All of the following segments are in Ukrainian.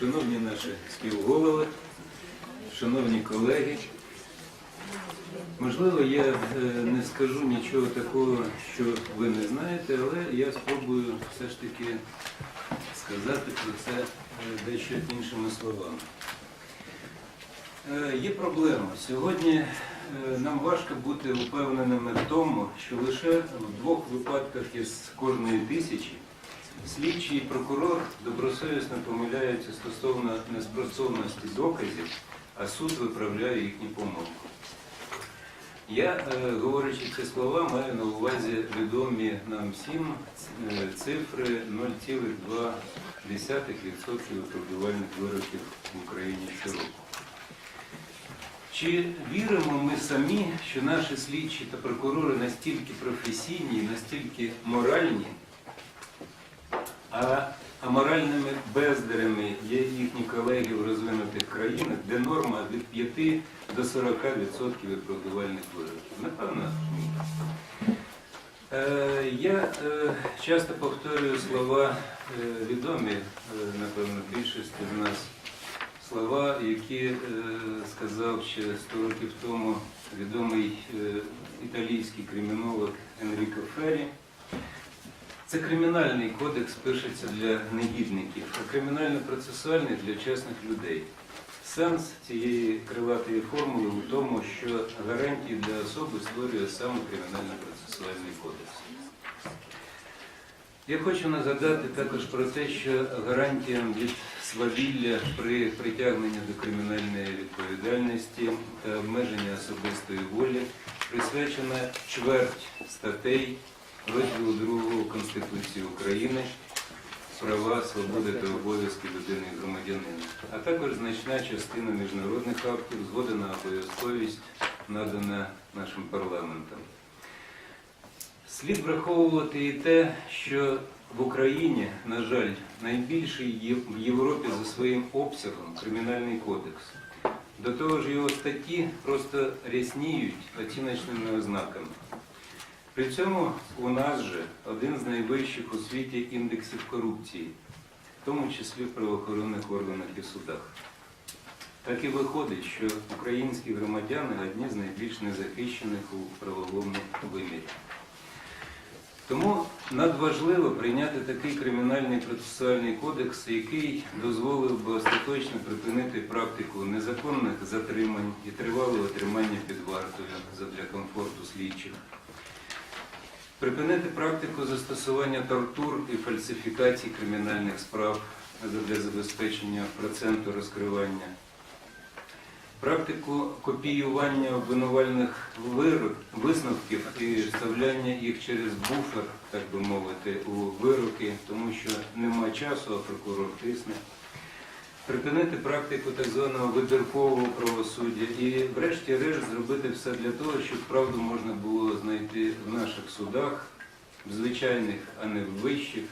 Шановні наші співголови, шановні колеги, можливо, я е, не скажу нічого такого, що ви не знаєте, але я спробую все ж таки сказати про це е, дещо іншими словами. Е, Є проблема. Сьогодні нам важко бути упевненими в тому, що лише в двох випадках із кожної тисячі слідчий і прокурор добросовісно помиляються стосовно неспростовності доказів, а суд виправляє їхні помилки. Я, е, говорячи ці слова, маю на увазі відомі нам всім е, цифри 0,2% випробувальних вироків в Україні щороку. Чи віримо ми самі, що наші слідчі та прокурори настільки професійні, настільки моральні, а аморальними бездарями є їхні колеги в розвинутих країнах, де норма від 5 до 40% виправдувальних вироків? Напевно, ні. Е, Я е, часто повторюю слова е, відомі, напевно, більшості з нас слова, які сказав ще 100 років тому відомий італійський кримінолог Енріко Феррі. Це кримінальний кодекс пишеться для негідників, а кримінально-процесуальний для чесних людей. Сенс цієї крилатої формули у тому, що гарантії для особи створює саме кримінально-процесуальний кодекс. Я хочу нагадати також про те, що гарантіям від свавілля при притягненні до кримінальної відповідальності та обмеження особистої волі присвячена чверть статей розділу 2 Конституції України права, свободи та обов'язки людини і громадянина, а також значна частина міжнародних актів, згода на обов'язковість надана нашим парламентом. Слід враховувати і те, що в Україні, на жаль, найбільший в Європі за своїм обсягом кримінальний кодекс. До того ж, його статті просто рясніють оціночними ознаками. При цьому у нас же один з найвищих у світі індексів корупції, в тому числі в правоохоронних органах і судах. Так і виходить, що українські громадяни одні з найбільш незахищених у правовому вимірі. Тому надважливо прийняти такий кримінальний процесуальний кодекс, який дозволив би остаточно припинити практику незаконних затримань і тривалого тримання під вартою задля комфорту слідчих. Припинити практику застосування тортур і фальсифікацій кримінальних справ для забезпечення проценту розкривання. Практику копіювання обвинувальних висновків і вставляння їх через буфер, так би мовити, у вироки, тому що нема часу, а прокурор тисне. Припинити практику так званого вибіркового правосуддя і, врешті-решт, зробити все для того, щоб правду можна було знайти в наших судах, в звичайних, а не в вищих,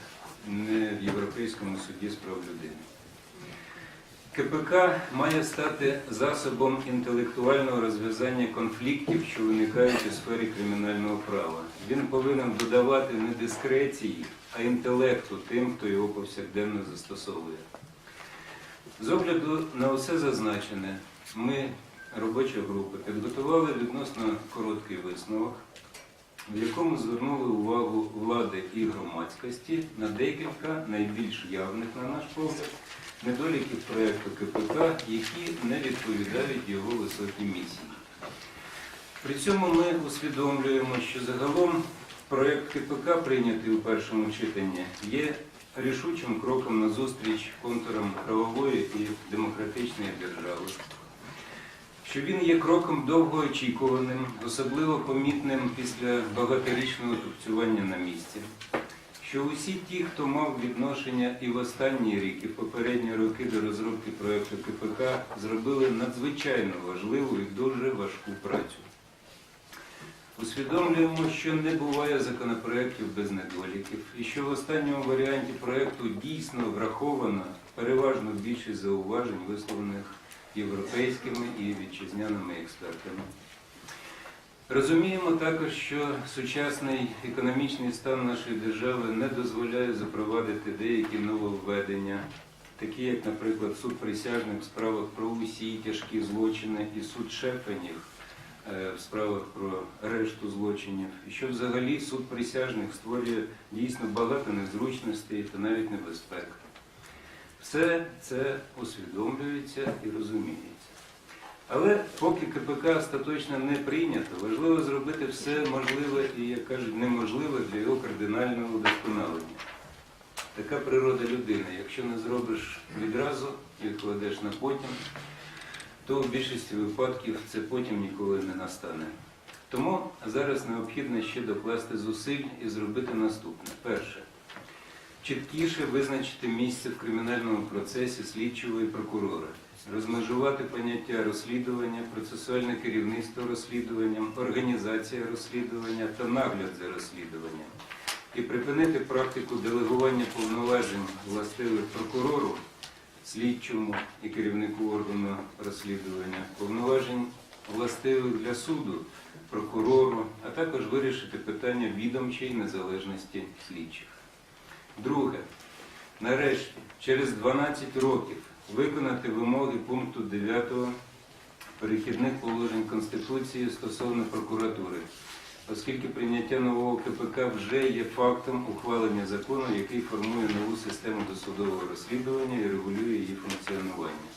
не в Європейському суді з прав людини. КПК має стати засобом інтелектуального розв'язання конфліктів, що виникають у сфері кримінального права. Він повинен додавати не дискреції, а інтелекту тим, хто його повсякденно застосовує. З огляду на усе зазначене, ми, робоча група, підготували відносно короткий висновок, в якому звернули увагу влади і громадськості на декілька найбільш явних, на наш погляд, недоліків проєкту КПК, які не відповідають його високій місії. При цьому ми усвідомлюємо, що загалом проєкт КПК, прийнятий у першому читанні, є рішучим кроком назустріч контурам правової і демократичної держави. Що він є кроком довгоочікуваним, особливо помітним після багаторічного тупцювання на місці. Що усі ті, хто мав відношення і в останній рік, і в попередні роки до розробки проєкту КПК, зробили надзвичайно важливу і дуже важку працю. Усвідомлюємо, що не буває законопроєктів без недоліків, і що в останньому варіанті проєкту дійсно враховано переважно більшість зауважень, висловлених європейськими і вітчизняними експертами. Розуміємо також, що сучасний економічний стан нашої держави не дозволяє запровадити деякі нововведення такі як, наприклад, суд присяжних в справах про усі тяжкі злочини і суд Шефенів в справах про решту злочинів, і що взагалі суд присяжних створює дійсно багато незручностей та навіть небезпек. Все це усвідомлюється і розуміється. Але поки КПК остаточно не прийнято, важливо зробити все можливе і, як кажуть, неможливе для його кардинального удосконалення. Така природа людини. Якщо не зробиш відразу, відкладеш на потім, то в більшості випадків це потім ніколи не настане. Тому зараз необхідно ще докласти зусиль і зробити наступне. Перше. Чіткіше визначити місце в кримінальному процесі слідчого і прокурора, розмежувати поняття розслідування, процесуальне керівництво розслідуванням, організація розслідування та нагляд за розслідуванням і припинити практику делегування повноважень властивих прокурору, слідчому і керівнику органу розслідування, повноважень властивих для суду, прокурору, а також вирішити питання відомчої незалежності слідчих. Друге, нарешті, через 12 років виконати вимоги пункту 9 перехідних положень Конституції стосовно прокуратури, оскільки прийняття нового КПК вже є фактом ухвалення закону, який формує нову систему досудового розслідування і регулює її функціонування.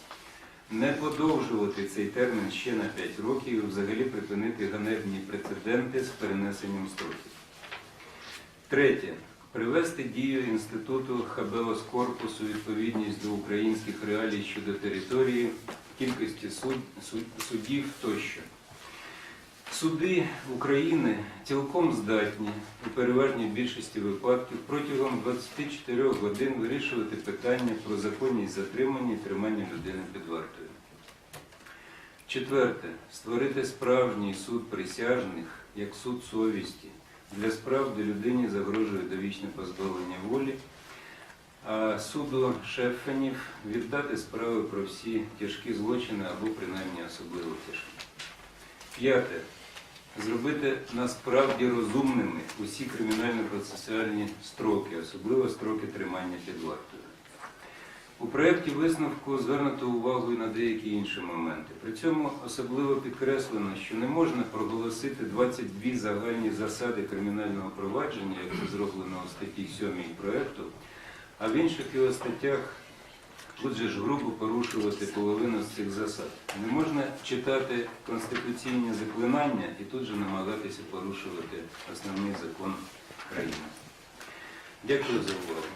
Не подовжувати цей термін ще на 5 років і взагалі припинити ганебні прецеденти з перенесенням строків. Третє. Привести дію інституту хабеос корпусу відповідність до українських реалій щодо території, кількості суд, суд- суддів тощо. Суди України цілком здатні у переважній більшості випадків протягом 24 годин вирішувати питання про законність затримання і тримання людини під вартою. Четверте. Створити справжній суд присяжних як суд совісті для справ, де людині загрожує довічне позбавлення волі, а суду шефенів віддати справи про всі тяжкі злочини або принаймні особливо тяжкі. П'яте. Зробити насправді розумними усі кримінально-процесуальні строки, особливо строки тримання під вартою. У проєкті висновку звернуто увагу і на деякі інші моменти. При цьому особливо підкреслено, що не можна проголосити 22 загальні засади кримінального провадження, як це зроблено у статті 7 проєкту, а в інших його статтях тут же ж грубо порушувати половину з цих засад. Не можна читати конституційні заклинання і тут же намагатися порушувати основний закон країни. Дякую за увагу.